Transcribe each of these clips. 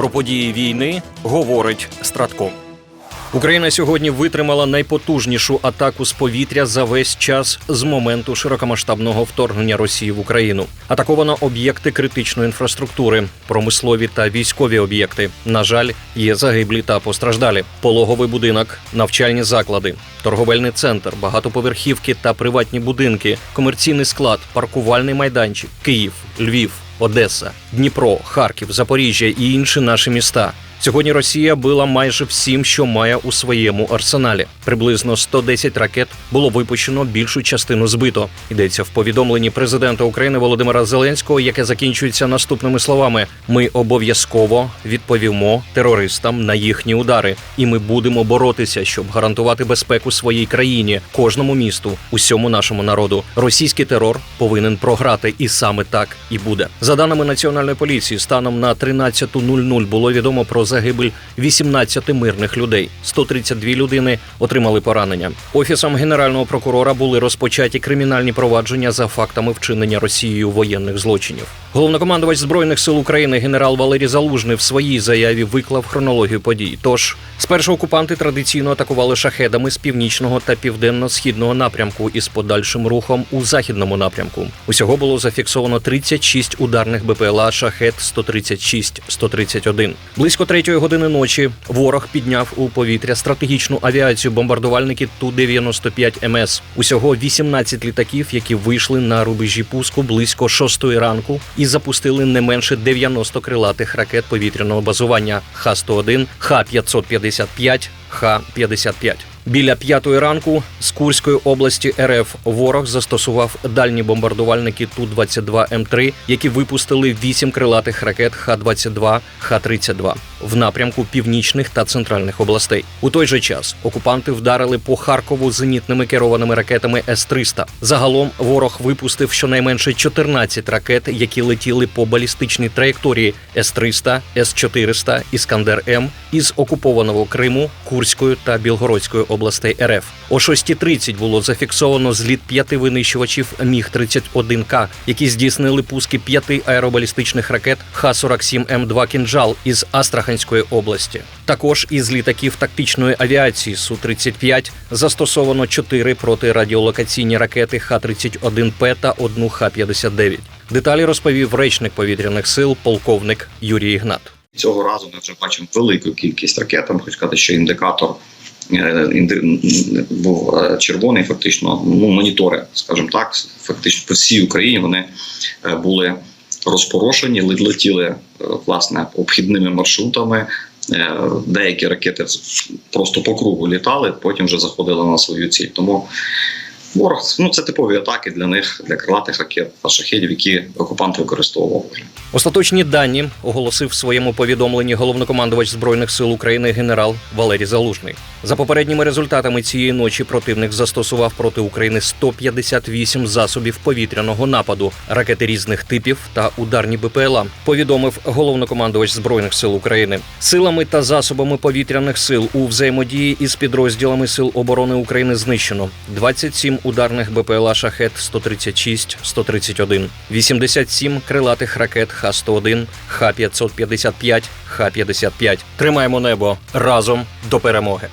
Про події війни говорить Стратком. Україна сьогодні витримала найпотужнішу атаку з повітря за весь час з моменту широкомасштабного вторгнення Росії в Україну. Атаковано об'єкти критичної інфраструктури, промислові та військові об'єкти. На жаль, є загиблі та постраждалі. Пологовий будинок, навчальні заклади, торговельний центр, багатоповерхівки та приватні будинки, комерційний склад, паркувальний майданчик, Київ, Львів, Одеса, Дніпро, Харків, Запоріжжя і інші наші міста. Сьогодні Росія била майже всім, що має у своєму арсеналі. Приблизно 110 ракет було випущено, більшу частину збито. Йдеться в повідомленні президента України Володимира Зеленського, яке закінчується наступними словами: ми обов'язково відповімо терористам на їхні удари, і ми будемо боротися, щоб гарантувати безпеку своїй країні, кожному місту, усьому нашому народу. Російський терор повинен програти, і саме так і буде. За даними національної поліції, станом на 13.00 було відомо про загибель 18 мирних людей. 132 людини отримали поранення. Офісом генерального прокурора були розпочаті кримінальні провадження за фактами вчинення Росією воєнних злочинів. Головнокомандувач збройних сил України генерал Валерій Залужний в своїй заяві виклав хронологію подій. Тож спершу окупанти традиційно атакували шахедами з північного та південно-східного напрямку із подальшим рухом у західному напрямку. Усього було зафіксовано 36 ударних БПЛА шахет 136-131. Близько третьої години ночі ворог підняв у повітря стратегічну авіацію бомбардувальники Ту-95 МС. Усього 18 літаків, які вийшли на рубежі пуску близько 6 ранку і запустили не менше 90 крилатих ракет повітряного базування Х-101, Х-555, Х-55. Біля п'ятої ранку з Курської області РФ ворог застосував дальні бомбардувальники Ту-22 М3, які випустили вісім крилатих ракет Х-22, Х-32 в напрямку північних та центральних областей. У той же час окупанти вдарили по Харкову зенітними керованими ракетами С-300. Загалом ворог випустив щонайменше 14 ракет, які летіли по балістичній траєкторії С-300, С-400, Іскандер М із окупованого Криму, Курської та Білгородської областей РФ. О 6.30 було зафіксовано зліт п'яти винищувачів Міг-31К, які здійснили пуски п'яти аеробалістичних ракет Х-47М2 «Кінжал» із Астраханської області. Також із літаків тактичної авіації Су-35 застосовано чотири протирадіолокаційні ракети Х-31П та одну Х-59. Деталі розповів речник повітряних сил полковник Юрій Ігнат. Цього разу ми вже бачимо велику кількість ракет. Хочу сказати, що індикатор інди- був е, червоний, фактично. Ну, монітори, скажімо так, фактично по всій Україні вони е, були розпорошені, летіли е, власне обхідними маршрутами. Деякі ракети просто по кругу літали, потім вже заходили на свою ціль. Тому ворог ну це типові атаки для них, для крилатих ракет та які окупант використовував. Остаточні дані оголосив в своєму повідомленні головнокомандувач збройних сил України генерал Валерій Залужний. За попередніми результатами цієї ночі противник застосував проти України 158 засобів повітряного нападу, ракети різних типів та ударні БПЛА. Повідомив головнокомандувач збройних сил України. Силами та засобами повітряних сил у взаємодії із підрозділами сил оборони України знищено 27 ударних БПЛА Шахет 136, 131, 87 крилатих ракет Х-101, Х-555, Х-55. Тримаємо небо разом до перемоги.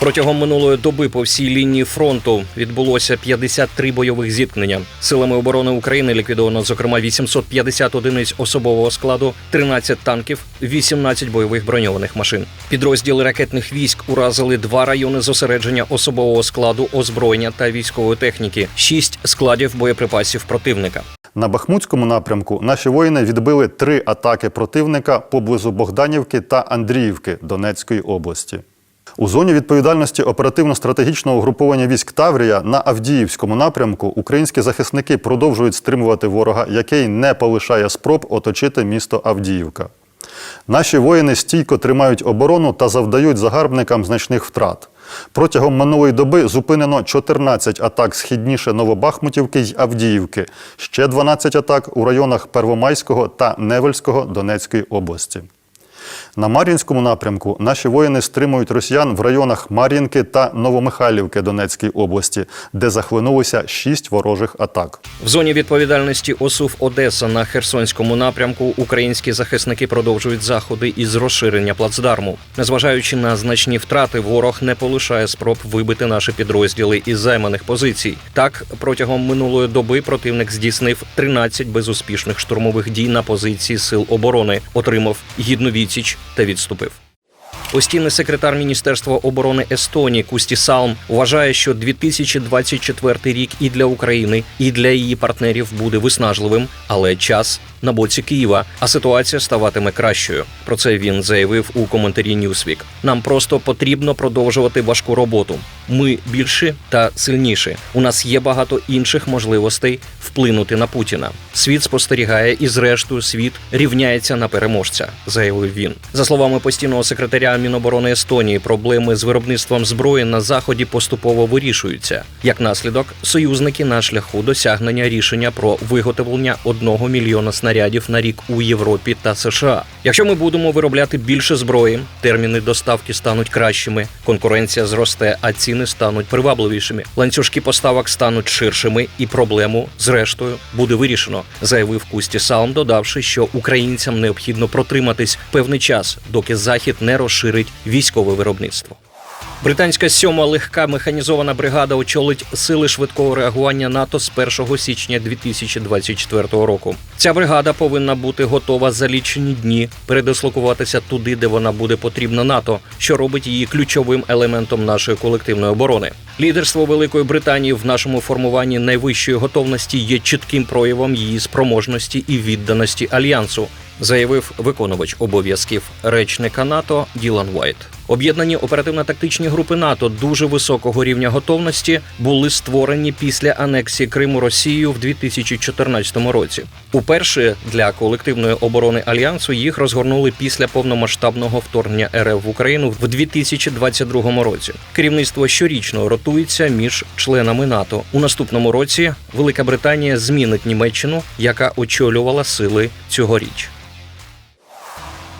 Протягом минулої доби по всій лінії фронту відбулося 53 бойових зіткнення. Силами оборони України ліквідовано зокрема 850 одиниць особового складу, 13 танків, 18 бойових броньованих машин. Підрозділи ракетних військ уразили два райони зосередження особового складу, озброєння та військової техніки, шість складів боєприпасів противника. На Бахмутському напрямку наші воїни відбили три атаки противника поблизу Богданівки та Андріївки Донецької області. У зоні відповідальності оперативно-стратегічного угруповання військ Таврія на Авдіївському напрямку українські захисники продовжують стримувати ворога, який не полишає спроб оточити місто Авдіївка. Наші воїни стійко тримають оборону та завдають загарбникам значних втрат. Протягом минулої доби зупинено 14 атак східніше Новобахмутівки й Авдіївки, ще 12 атак у районах Первомайського та Невельського Донецької області. На Мар'їнському напрямку наші воїни стримують росіян в районах Мар'їнки та Новомихайлівки Донецької області, де захлинулися шість ворожих атак. В зоні відповідальності ОСУВ Одеса на Херсонському напрямку українські захисники продовжують заходи із розширення плацдарму. Незважаючи на значні втрати, ворог не полишає спроб вибити наші підрозділи із займаних позицій. Так, протягом минулої доби противник здійснив 13 безуспішних штурмових дій на позиції сил оборони, отримав гідну відсіч та відступив. Постійний секретар Міністерства оборони Естонії Кусті Салм вважає, що 2024 рік і для України, і для її партнерів буде виснажливим, але час на боці Києва, а ситуація ставатиме кращою. Про це він заявив у коментарі Newsweek. Нам просто потрібно продовжувати важку роботу. Ми більші та сильніші. У нас є багато інших можливостей вплинути на Путіна. Світ спостерігає, і зрештою світ рівняється на переможця, заявив він. За словами постійного секретаря Міноборони Естонії, проблеми з виробництвом зброї на заході поступово вирішуються. Як наслідок, союзники на шляху досягнення рішення про виготовлення одного мільйона снарядів на рік у Європі та США. Якщо ми будемо виробляти більше зброї, терміни доставки стануть кращими, конкуренція зросте, а ціни стануть привабливішими. Ланцюжки поставок стануть ширшими, і проблему, зрештою, буде вирішено, заявив Кусті Салм, додавши, що українцям необхідно протриматись певний час, доки захід не розширить військове виробництво. Британська сьома легка механізована бригада очолить сили швидкого реагування НАТО з 1 січня 2024 року. Ця бригада повинна бути готова за лічені дні передислокуватися туди, де вона буде потрібна НАТО, що робить її ключовим елементом нашої колективної оборони. Лідерство Великої Британії в нашому формуванні найвищої готовності є чітким проявом її спроможності і відданості альянсу, заявив виконувач обов'язків речника НАТО Ділан Вайт. Об'єднані оперативно-тактичні групи НАТО дуже високого рівня готовності були створені після анексії Криму Росією в 2014 році. Уперше для колективної оборони альянсу їх розгорнули після повномасштабного вторгнення РФ в Україну в 2022 році. Керівництво щорічно ротується між членами НАТО. У наступному році Велика Британія змінить Німеччину, яка очолювала сили цьогоріч.